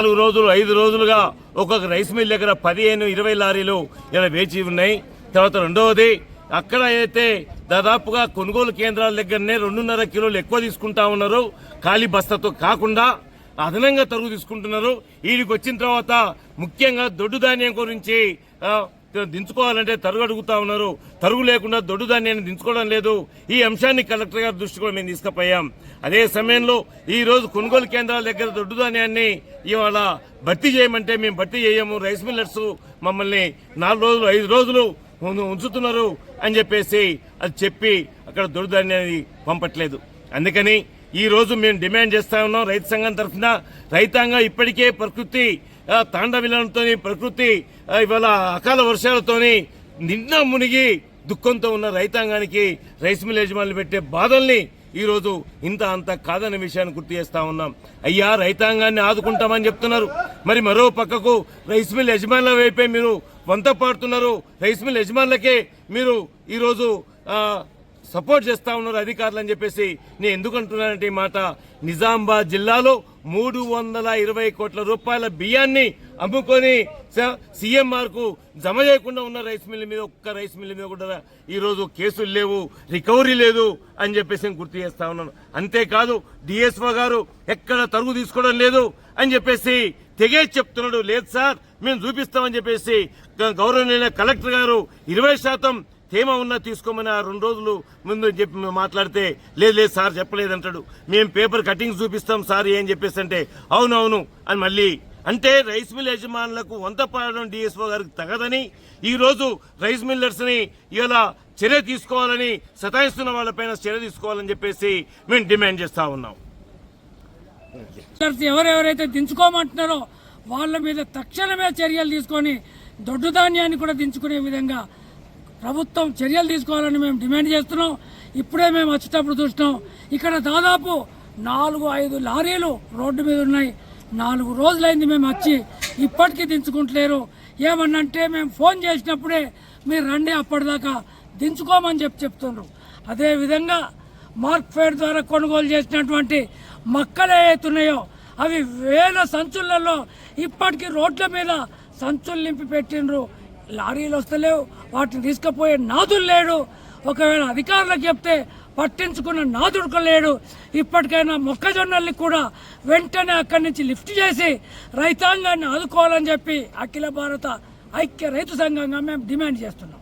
నాలుగు రోజులు ఐదు రోజులుగా ఒక్కొక్క రైస్ మిల్ దగ్గర పదిహేను ఇరవై లారీలు ఇలా వేచి ఉన్నాయి. తర్వాత రెండవది అక్కడ అయితే దాదాపుగా కొనుగోలు కేంద్రాల దగ్గరనే రెండున్నర కిలోలు ఎక్కువ తీసుకుంటా ఉన్నారు. ఖాళీ బస్తాతో కాకుండా అదనంగా తరుగు తీసుకుంటున్నారు. వీడికి వచ్చిన తర్వాత ముఖ్యంగా దొడ్డు ధాన్యం గురించి దించుకోవాలంటే తరుగు అడుగుతా ఉన్నారు. తరుగు లేకుండా దొడ్డు ధాన్యాన్ని దించుకోవడం లేదు. ఈ అంశాన్ని కలెక్టర్ గారి దృష్టి కూడా మేము తీసుకుపోయాం. అదే సమయంలో ఈ రోజు కొనుగోలు కేంద్రాల దగ్గర దొడ్డు ధాన్యాన్ని ఇవాళ భర్తీ చేయమంటే మేము భర్తీ చేయము. రైస్ మిల్లర్స్ మమ్మల్ని నాలుగు రోజులు ఐదు రోజులు ఉంచుతున్నారు అని చెప్పేసి అది చెప్పి అక్కడ దొడ్డు ధాన్యాన్ని పంపట్లేదు. అందుకని ఈ రోజు మేము డిమాండ్ చేస్తా ఉన్నాం రైతు సంఘం తరఫున. రైతాంగం ఇప్పటికే ప్రకృతి తాండవిలంతో ప్రకృతి ఇవాళ అకాల వర్షాలతోని నిన్న మునిగి దుఃఖంతో ఉన్న రైతాంగానికి రైస్ మిల్ యజమానులు పెట్టే బాధల్ని ఈరోజు ఇంత అంత కాదనే విషయాన్ని గుర్తు చేస్తా ఉన్నాం. అయ్యా రైతాంగాన్ని ఆదుకుంటామని చెప్తున్నారు. మరి మరో పక్కకు రైస్ మిల్ యజమానుల వైపే మీరు వంత పాడుతున్నారు రైస్ మిల్ యజమానులకే మీరు ఈరోజు సపోర్ట్ చేస్తా ఉన్నారు అధికారులు అని చెప్పేసి నేను ఎందుకు అంటున్నానంటే ఈ మాట? నిజామాబాద్ జిల్లాలో మూడు వందల ఇరవై కోట్ల రూపాయల బియ్యాన్ని అమ్ముకొని సీఎంఆర్కు జమ చేయకుండా ఉన్న రైస్ మిల్ మీద ఒక్క రైస్ మిల్ మీద కూడా ఈరోజు కేసులు లేవు రికవరీ లేదు అని చెప్పేసి నేను గుర్తు చేస్తా ఉన్నాను. అంతేకాదు డిఎస్ఓ గారు ఎక్కడ తరుగు తీసుకోవడం లేదు అని చెప్పేసి తెగే చెప్తున్నాడు. లేదు సార్ మేము చూపిస్తామని చెప్పేసి గ- గౌరవనీయ కలెక్టర్ గారు ఇరవై శాతం తేమ ఉన్నా తీసుకోమని ఆ రెండు రోజులు ముందు చెప్పి మాట్లాడితే లేదు లేదు సార్ చెప్పలేదంటాడు మేము పేపర్ కటింగ్స్ చూపిస్తాం సార్ ఏం చెప్పేసి అంటే అవునవును అని మళ్ళీ. అంటే రైస్ మిల్ యజమానులకు వంత పాడడం డిఎస్ఓ గారికి తగదని ఈరోజు రైస్ మిల్లర్స్ని ఇలా చర్య తీసుకోవాలని సతాయిస్తున్న వాళ్ళపైన చర్య తీసుకోవాలని చెప్పేసి మేము డిమాండ్ చేస్తూ ఉన్నాం. ఎవరెవరైతే దించుకోమంటున్నారో వాళ్ళ మీద తక్షణమే చర్యలు తీసుకొని దొడ్డు ధాన్యాన్ని కూడా దించుకునే విధంగా ప్రభుత్వం చర్యలు తీసుకోవాలని మేము డిమాండ్ చేస్తున్నాం. ఇప్పుడే మేము వచ్చేటప్పుడు చూసినాం. ఇక్కడ దాదాపు నాలుగు ఐదు లారీలు రోడ్డు మీద ఉన్నాయి. నాలుగు రోజులైంది మేము వచ్చి ఇప్పటికీ దించుకుంటలేరు. ఏమన్నంటే మేము ఫోన్ చేసినప్పుడే మీరు రండి అప్పటిదాకా దించుకోమని చెప్పి చెప్తున్నారు అదేవిధంగా మార్క్ఫేడ్ ద్వారా కొనుగోలు చేసినటువంటి మక్కలు ఏవైతున్నాయో అవి వేల సంచులలో ఇప్పటికీ రోడ్ల మీద సంచులు నింపి పెట్టిండ్రు. లారీలు వస్తలేవు వాటిని తీసుకుపోయే నాదులు లేడు. ఒకవేళ అధికారులకు చెప్తే పట్టించుకున్న నాదుడు లేడు. ఇప్పటికైనా మొక్కజొన్నల్ని కూడా వెంటనే అక్కడి నుంచి లిఫ్ట్ చేసి రైతాంగాన్ని ఆదుకోవాలని చెప్పి అఖిల భారత ఐక్య రైతు సంఘంగా మేము డిమాండ్ చేస్తున్నాం.